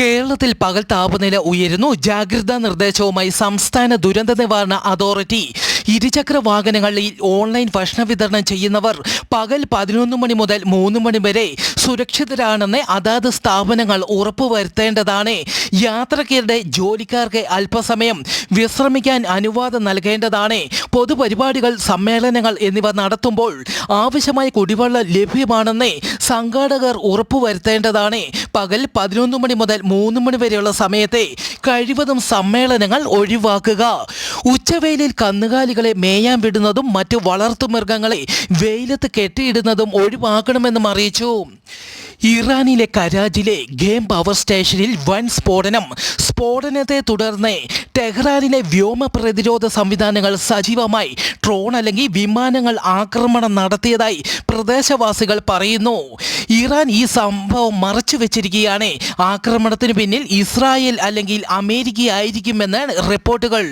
കേരളത്തിൽ പകൽ താപനില ഉയരുന്നു. ജാഗ്രതാ നിർദ്ദേശവുമായി സംസ്ഥാന ദുരന്ത നിവാരണ അതോറിറ്റി ഇരുചക്ര വാഹനങ്ങളിൽ ഓൺലൈൻ ഭക്ഷണ വിതരണം ചെയ്യുന്നവർ പകൽ പതിനൊന്ന് മണി മുതൽ മൂന്ന് മണി വരെ സുരക്ഷിതരാണെന്ന് അതാത് സ്ഥാപനങ്ങൾ ഉറപ്പുവരുത്തേണ്ടതാണ്. യാത്രക്കാരുടെ ജോലിക്കാർക്ക് അല്പസമയം വിശ്രമിക്കാൻ അനുവാദം നൽകേണ്ടതാണ്. പൊതുപരിപാടികൾ സമ്മേളനങ്ങൾ എന്നിവ നടത്തുമ്പോൾ ആവശ്യമായ കുടിവെള്ളം ലഭ്യമാണെന്ന് സംഘാടകർ ഉറപ്പുവരുത്തേണ്ടതാണ്. പകൽ പതിനൊന്ന് മണി മുതൽ മൂന്ന് മണി വരെയുള്ള സമയത്തെ കഴിവതും സമ്മേളനങ്ങൾ ഒഴിവാക്കുക. ഉച്ചവെയിലിൽ കന്നുകാലികളെ മേയാൻ വിടുന്നതും മറ്റു വളർത്തുമൃഗങ്ങളെ വെയിലത്ത് കെട്ടിയിടുന്നതും ഒഴിവാക്കണമെന്നും അറിയിച്ചു. ഇറാനിലെ കരാജിലെ ഗെയിം പവർ സ്റ്റേഷനിൽ വൻ സ്ഫോടനം. സ്ഫോടനത്തെ തുടർന്ന് ടെഹ്റാനിലെ വ്യോമ പ്രതിരോധ സംവിധാനങ്ങൾ സജീവമായി. ഡ്രോൺ അല്ലെങ്കിൽ വിമാനങ്ങൾ ആക്രമണം നടത്തിയതായി പ്രദേശവാസികൾ പറയുന്നു. ഇറാൻ ഈ സംഭവം മറച്ചു വെച്ചിരിക്കുകയാണ്. ആക്രമണത്തിന് പിന്നിൽ ഇസ്രായേൽ അല്ലെങ്കിൽ അമേരിക്ക ആയിരിക്കുമെന്നാണ് റിപ്പോർട്ടുകൾ.